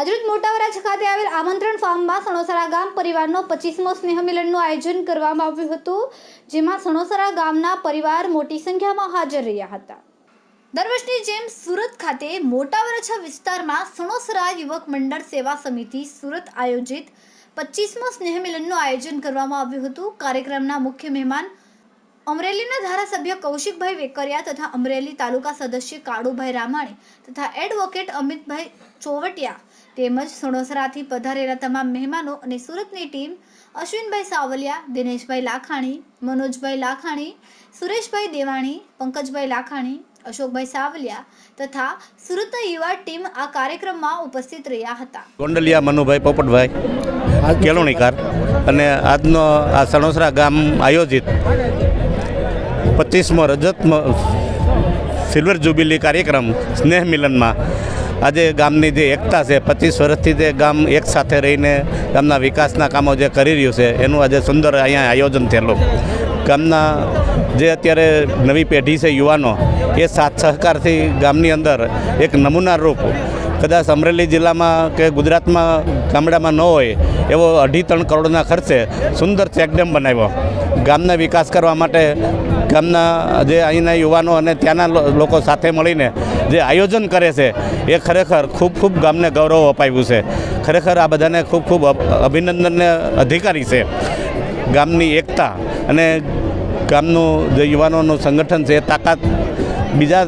આજરોજ મોટાવરાજ ખાતે આવેલ આમંત્રણ ફાર્મમાં સણોસરા ગામ પરિવારનો પચીસમો સ્નેહ મિલનનું આયોજન કરવામાં આવ્યું હતું, જેમાં સણોસરા ગામના પરિવાર મોટી સંખ્યામાં હાજર રહ્યા હતા. દર વર્ષની જેમ સુરત ખાતે મોટાવરછા વિસ્તારમાં સણોસરા યુવક મંડળ સેવા સમિતિ સુરત આયોજિત પચીસમો સ્નેહ મિલનનું આયોજન કરવામાં આવ્યું હતું. કાર્યક્રમના મુખ્ય મહેમાન અમરેલીના ધારાસભ્ય કૌશિકભાઈ વેકરિયા તથા અમરેલી તાલુકા સદસ્ય કાળુભાઈ રામાણી તથા એડવોકેટ અમિતભાઈ ચોવટિયા તેમજ સણોસરાથી પધારેલા તમામ મહેમાનો અને સુરતની ટીમ અશ્વિનભાઈ સાવલિયા દિનેશભાઈ લાખાણી મનોજભાઈ લાખાણી સુરેશભાઈ દેવાણી પંકજભાઈ લાખાણી અશોકભાઈ સાવલિયા તથા સુરતના યુવા ટીમ આ કાર્યક્રમમાં ઉપસ્થિત રહ્યા હતા. ગોંડલિયા મનુભાઈ પોપટભાઈ કેલોણીકાર અને આજનો આ સણોસરા ગામ આયોજિત પચીસમો રજત સિલ્વર જ્યુબિલી કાર્યક્રમ સ્નેહ મિલનમાં. આજે ગામની જે એકતા છે, પચીસ વર્ષથી જે ગામ એક સાથે રહીને ગામના વિકાસના કામો જે કરી રહ્યું છે, એનું આજે સુંદર અહીંયા આયોજન થયેલું. ગામના જે અત્યારે નવી પેઢી છે, યુવાનો, એ સાથ સહકારથી ગામની અંદર એક નમૂના રૂપ કદાચ અમરેલી જિલ્લામાં કે ગુજરાતમાં ગામડામાં ન હોય, એવો અઢી ત્રણ કરોડના ખર્ચે સુંદર ચેકડેમ બનાવ્યો. ગામના વિકાસ કરવા માટે ગામના જે અહીંના યુવાનો અને ત્યાંના લોકો સાથે મળીને જે આયોજન કરે છે, એ ખરેખર ખૂબ ખૂબ ગામને ગૌરવ અપાવ્યું છે. ખરેખર આ બધાને ખૂબ ખૂબ અભિનંદનને અધિકારી છે. ગામની એકતા અને ગામનું જે યુવાનોનું સંગઠન છે, એ તાકાત બીજા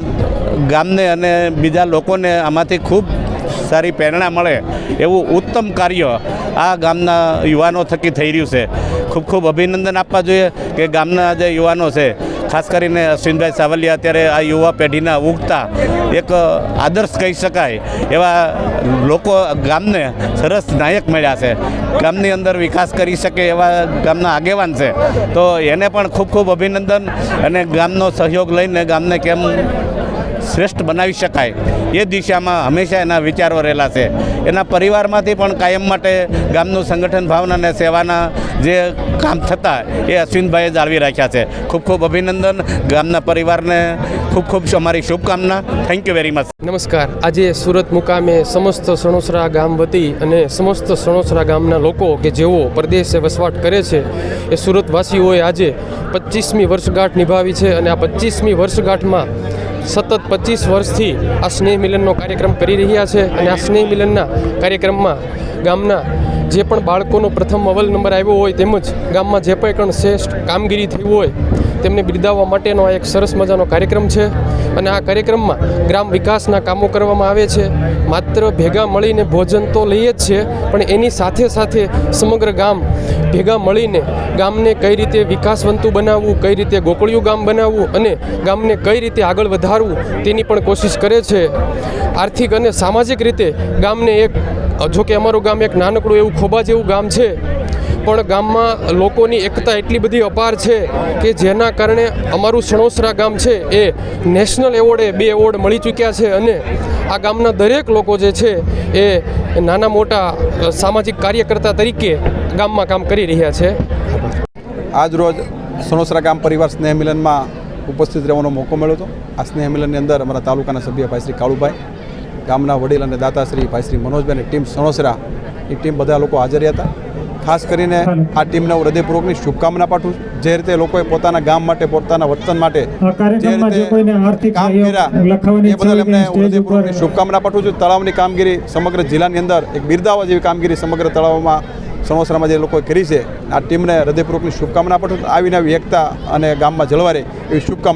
ગામને અને બીજા લોકોને આમાંથી ખૂબ સારી પ્રેરણા મળે એવું ઉત્તમ કાર્ય આ ગામના યુવાનો થકી થઈ રહ્યું છે. ખૂબ ખૂબ અભિનંદન આપવા જોઈએ કે ગામના જે યુવાનો છે ખાસ કરીને અશ્વિનભાઈ સાવલિયા અત્યારે આ યુવા પેઢીના ઉગતા એક આદર્શ કહી શકાય એવા લોકો ગામને સરસ નાયક મળ્યા છે. ગામની અંદર વિકાસ કરી શકે એવા ગામના આગેવાન છે. તો એને પણ ખૂબ ખૂબ અભિનંદન અને ગામનો સહયોગ લઈને ગામને કેમ શ્રેષ્ઠ બનાવી શકાય. એ દિશામાં હંમેશા એના વિચારો રહેલા છે. એના પરિવારમાંથી પણ કાયમ માટે ગામનું સંગઠન ભાવના અને સેવાના જે કામ થતા એ અશ્વિનભાઈએ જાળવી રાખ્યા છે. ખૂબ ખૂબ અભિનંદન ગામના પરિવારને. ખૂબ ખૂબ અમારી શુભકામના. થેન્ક યુ વેરી મચ નમસ્કાર. આજે સુરત મુકામે સમસ્ત સણોસરા ગામ વતી અને સમસ્ત સણોસરા ગામના લોકો કે જેઓ પરદેશે વસવાટ કરે છે, એ સુરતવાસીઓએ આજે પચીસમી વર્ષગાંઠ નિભાવી છે અને આ પચીસમી વર્ષગાંઠમાં સતત પચીસ વર્ષથી આ સ્નેહ મિલનનો કાર્યક્રમ કરી રહ્યા છે અને આ સ્નેહ મિલનના કાર્યક્રમમાં ગામના જે પણ બાળકોનો પ્રથમ અવલ નંબર આવ્યો હોય તેમજ ગામમાં જે પણ શ્રેષ્ઠ કામગીરી થઈ હોય તેમને બિરદાવવા માટેનો આ એક સરસ મજાનો કાર્યક્રમ છે. અને આ કાર્યક્રમમાં ગ્રામ વિકાસના કામો કરવામાં આવે છે. માત્ર ભેગા મળીને ભોજન તો લઈએ જ છે, પણ એની સાથે સાથે સમગ્ર ગામ ભેગા મળીને ગામને કઈ રીતે વિકાસવંતું બનાવવું, કઈ રીતે ગોકળિયું ગામ બનાવવું અને ગામને કઈ રીતે આગળ વધારવું તેની પણ કોશિશ કરે છે. આર્થિક અને સામાજિક રીતે ગામને એક, જો કે અમારું ગામ એક નાનકડું એવું ખોબા જેવું ગામ છે. પણ ગામમાં લોકોની એકતા એટલી બધી અપાર છે કે જેના કારણે અમારું સણોસરા ગામ છે એ નેશનલ એવોર્ડે બે એવોર્ડ મળી ચૂક્યા છે અને આ ગામના દરેક લોકો જે છે એ નાના મોટા સામાજિક કાર્યકર્તા તરીકે ગામમાં કામ કરી રહ્યા છે. આજ રોજ સણોસરા ગામ પરિવાર સ્નેહ મિલનમાં ઉપસ્થિત રહેવાનો મોકો મળ્યો હતો. આ સ્નેહ મિલનની અંદર અમારા તાલુકાના સભ્ય ભાઈ શ્રી કાળુભાઈ, ગામના વડીલ અને દાતાશ્રી ભાઈ શ્રી મનોજભાઈ ટીમ સણોસરા, એ ટીમ બધા લોકો હાજર રહ્યા હતા. ખાસ કરીને આ ટીમને હું હૃદયપૂર્વકની શુભકામના પાઠવું છું. જે રીતે લોકોએ પોતાના ગામ માટે પોતાના વતન માટે જે કોઈને કામ કર્યા એ બદલ એમને હું હૃદયપૂર્વકની શુભકામના પાઠવું છું. તળાવની કામગીરી સમગ્ર જિલ્લાની અંદર એક બિરદાવા જેવી કામગીરી સમગ્ર તળાવમાં સણોસરામાં જે લોકોએ કરી છે આ ટીમને હૃદયપૂર્વકની શુભકામના પાઠવું આવીને આવી એકતા અને ગામમાં જળવારે એવી શુભકામના